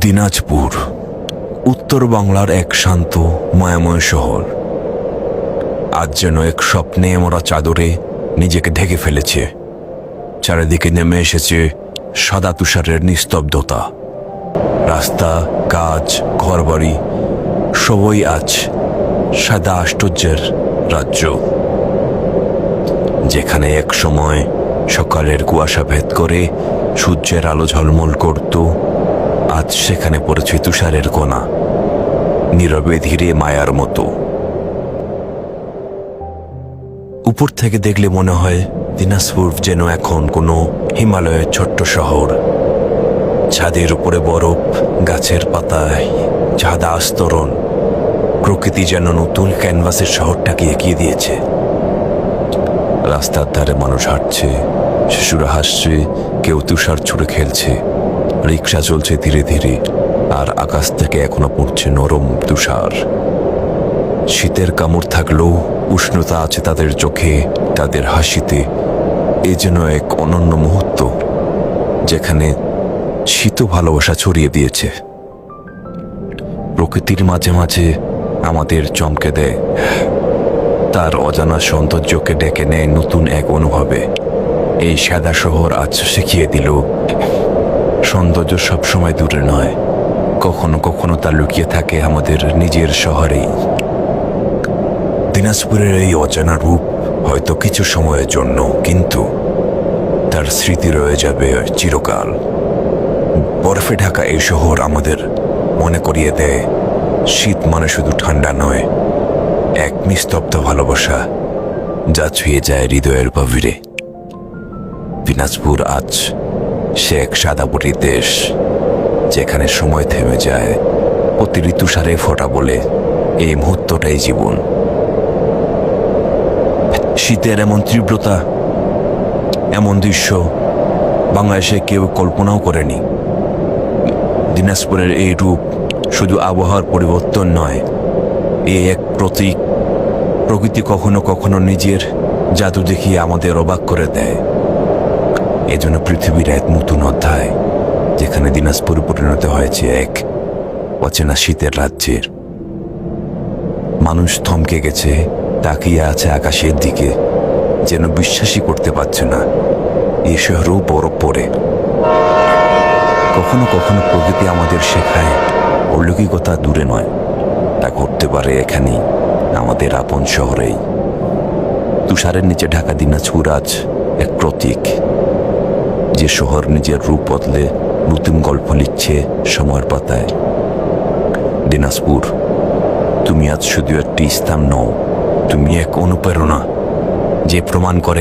দিনাজপুর, উত্তর বাংলার এক শান্ত, মায়াময় শহর। আজ যেন এক স্বপ্নে মরা চাদরে নিজেকে ঢেকে ফেলেছে। চারিদিকে নেমে এসেছে সাদা তুষারের নিস্তব্ধতা। রাস্তা কাজ ঘরবাড়ি, সবই আজ সাদা আশ্চর্যের রাজ্য। যেখানে এক সময় সকালের কুয়াশা ভেদ করে সূর্যের আলো ঝলমল করত আজ সেখানে পড়েছে তুষারের কোনা। নীরবে ধীরে মায়ার মতো। উপর থেকে দেখলে মনে হয় দিনাজপুর যেন এখন কোনো হিমালয়ের ছোট্ট শহর। ছাদের উপরে বরফ, গাছের পাতায় সাদা আস্তরণ। প্রকৃতি যেন নতুন ক্যানভাসের শহরটাকে এগিয়ে দিয়েছে। রাস্তার ধারে মানুষ হাঁটছে, শিশুরা হাসছে, কেউ তুষার ছুড়ে খেলছে। রিক্সা চলছে ধীরে ধীরে, আর আকাশ থেকে এখনও পড়ছে নরম তুষার। শীতের কামড় থাকলেও উষ্ণতা আছে তাদের চোখে, তাদের হাসিতে। এ যেন এক অনন্য মুহূর্ত, যেখানে শীত ভালোবাসা ছড়িয়ে দিয়েছে। প্রকৃতির মাঝে মাঝে আমাদের চমকে দেয়। তার অজানা সৌন্দর্যকে ডেকে নেয় নতুন এক অনুভবে। এই সাদা শহর আজ শিখিয়ে দিল সৌন্দর্য সবসময় দূরে নয়। কখনো কখনো তা লুকিয়ে থাকে আমাদের নিজের শহরেই। দিনাজপুরের এই অজানা রূপ হয়তো কিছু সময়ের জন্য, কিন্তু তার স্মৃতি রয়ে যাবে চিরকাল। বরফে ঢাকা এই শহর আমাদের মনে করিয়ে দেয়, শীত মানে শুধু ঠান্ডা নয়, এক নিস্তব্ধ ভালোবাসা যা ছুঁয়ে যায় হৃদয়ের গভীরে। দিনাজপুর আজ সে এক সাদাপুরি দেশ, যেখানে সময় থেমে যায় প্রতি ঋতুসারে ফোটা বলে এই মুহূর্তটাই জীবন। শীতের এমন তীব্রতা, এমন দৃশ্য বাংলাদেশে কেউ কল্পনাও করেনি। দিনাজপুরের এই রূপ শুধু আবহাওয়ার পরিবর্তন নয়, এ এক প্রতীক প্রকৃতি কখনো কখনো নিজের জাদু দেখিয়ে আমাদের অবাক করে দেয়। এজন্য পৃথিবীর এক নতুন অধ্যায়, যেখানে দিনাজপুর পরিণত হয়েছে এক অচেনা শীতের রাজ্যের। মানুষ থমকে গেছে, তাকিয়ে আছে আকাশের দিকে, যেন বিশ্বাসই করতে পারছে না, এই শহরেও বরফ পড়ে। কখনো কখনো প্রকৃতি আমাদের শেখায়, অলৌকিকতা দূরে নয়, তা ঘটতে পারে এখানেই, আমাদের আপন শহরেই। তুষারের নিচে ঢাকা দিনাজপুর আজ এক প্রতীক। যে শহর নিজের রূপ বদলে নতুন গল্প লিখছে সময়ের পাতায়। দিনাজপুর, তুমি আজ শুধু একটি স্থান নও, তুমি এক অনুপ্রেরণা, যে প্রমাণ করে